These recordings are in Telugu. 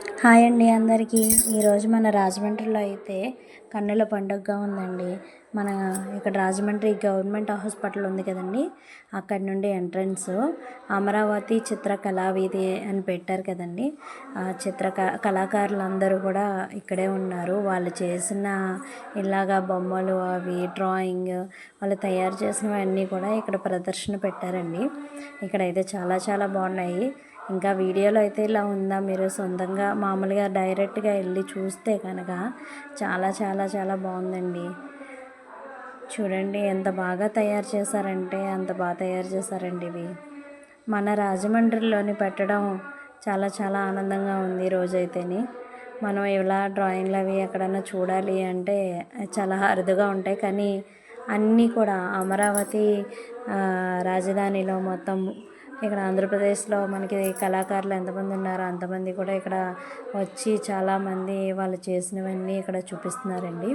హాయ్ అండి అందరికీ. ఈరోజు మన రాజమండ్రిలో అయితే కన్నుల పండుగగా ఉందండి. మన ఇక్కడ రాజమండ్రి గవర్నమెంట్ హాస్పిటల్ ఉంది కదండి. అక్కడ నుండి ఎంట్రన్స్ అమరావతి చిత్రకళా వీధి అని పెట్టారు కదండి. ఆ చిత్ర కళాకారులు అందరూ కూడా ఇక్కడే ఉన్నారు. వాళ్ళు చేసిన ఇలాగా బొమ్మలు అవి డ్రాయింగ్ వాళ్ళు తయారు చేసినవన్నీ కూడా ఇక్కడ ప్రదర్శన పెట్టారండి. ఇక్కడైతే చాలా చాలా బాగున్నాయి. ఇంకా వీడియోలో అయితే ఇలా ఉందా? మీరు సొంతంగా మామూలుగా డైరెక్ట్గా వెళ్ళి చూస్తే కనుక చాలా చాలా చాలా బాగుందండి. చూడండి ఎంత బాగా తయారు చేశారంటే అంత బాగా తయారు చేశారండి ఇవి. మన రాజమండ్రిలోని పెట్టడం చాలా చాలా ఆనందంగా ఉంది రోజైతేని. మనం ఇలా డ్రాయింగ్లు అవి ఎక్కడన్నా చూడాలి అంటే చాలా అరుదుగా ఉంటాయి. కానీ అన్నీ కూడా అమరావతి రాజధానిలో మొత్తం ఇక్కడ ఆంధ్రప్రదేశ్లో మనకి కళాకారులు ఎంతమంది ఉన్నారో అంతమంది కూడా ఇక్కడ వచ్చి చాలామంది వాళ్ళు చేసినవన్నీ ఇక్కడ చూపిస్తున్నారండి.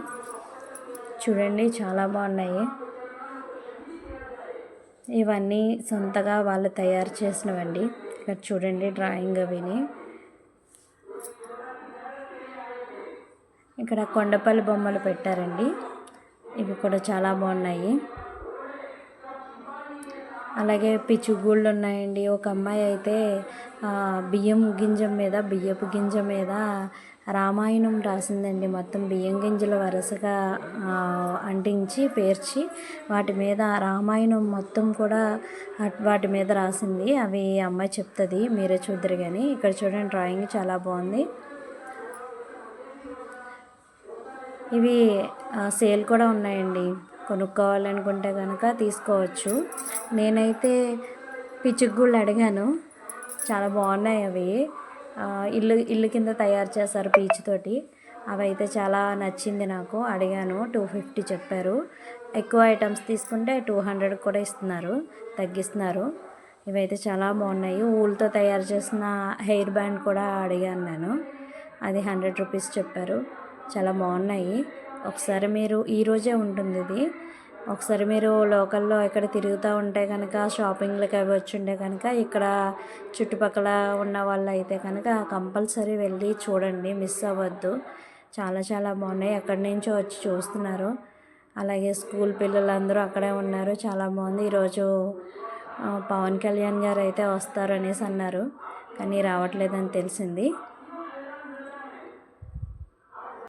చూడండి చాలా బాగున్నాయి. ఇవన్నీ సొంతగా వాళ్ళు తయారు చేసినవండి. ఇక్కడ చూడండి డ్రాయింగ్ అవిని. ఇక్కడ కొండపల్లి బొమ్మలు పెట్టారండి. ఇవి కూడా చాలా బాగున్నాయి. అలాగే పిచ్చుగూళ్ళు ఉన్నాయండి. ఒక అమ్మాయి అయితే బియ్యం గింజ మీద బియ్యపు గింజ మీద రామాయణం రాసిందండి. మొత్తం బియ్యం గింజలు వరుసగా అంటించి పేర్చి వాటి మీద రామాయణం మొత్తం కూడా వాటి మీద రాసింది. అవి అమ్మాయి చెప్తుంది. మీరే చూద్దరు కానీ ఇక్కడ చూడండి డ్రాయింగ్ చాలా బాగుంది. ఇవి సేల్ కూడా ఉన్నాయండి. కొనుక్కోవాలనుకుంటే కనుక తీసుకోవచ్చు. నేనైతే పిచ్చుగుళ్ళు అడిగాను. చాలా బాగున్నాయి అవి. ఇల్లు ఇల్లు కింద తయారు చేస్తారు పీచుతోటి అవి అయితే చాలా నచ్చింది నాకు. అడిగాను. టూ ఫిఫ్టీ చెప్పారు. ఎక్కువ ఐటమ్స్ తీసుకుంటే టూ హండ్రెడ్ కూడా ఇస్తున్నారు. తగ్గిస్తున్నారు. ఇవైతే చాలా బాగున్నాయి. ఊళ్ళతో తయారు చేసిన హెయిర్ బ్యాండ్ కూడా అడిగాను నేను. అది హండ్రెడ్ రూపీస్ చెప్పారు. చాలా బాగున్నాయి. ఒకసారి మీరు ఈరోజే ఉంటుంది ఇది. ఒకసారి మీరు లోకల్లో ఎక్కడ తిరుగుతూ ఉంటే కనుక షాపింగ్లకు అవి ఉంటే కనుక ఇక్కడ చుట్టుపక్కల ఉన్న వాళ్ళు అయితే కనుక కంపల్సరీ వెళ్ళి చూడండి మిస్ అవ్వద్దు. చాలా చాలా బాగున్నాయి. ఎక్కడి నుంచో వచ్చి చూస్తున్నారు. అలాగే స్కూల్ పిల్లలందరూ అక్కడే ఉన్నారు. చాలా బాగుంది. ఈరోజు పవన్ కళ్యాణ్ గారు అయితే వస్తారు అనేసి అన్నారు. కానీ రావట్లేదని తెలిసింది.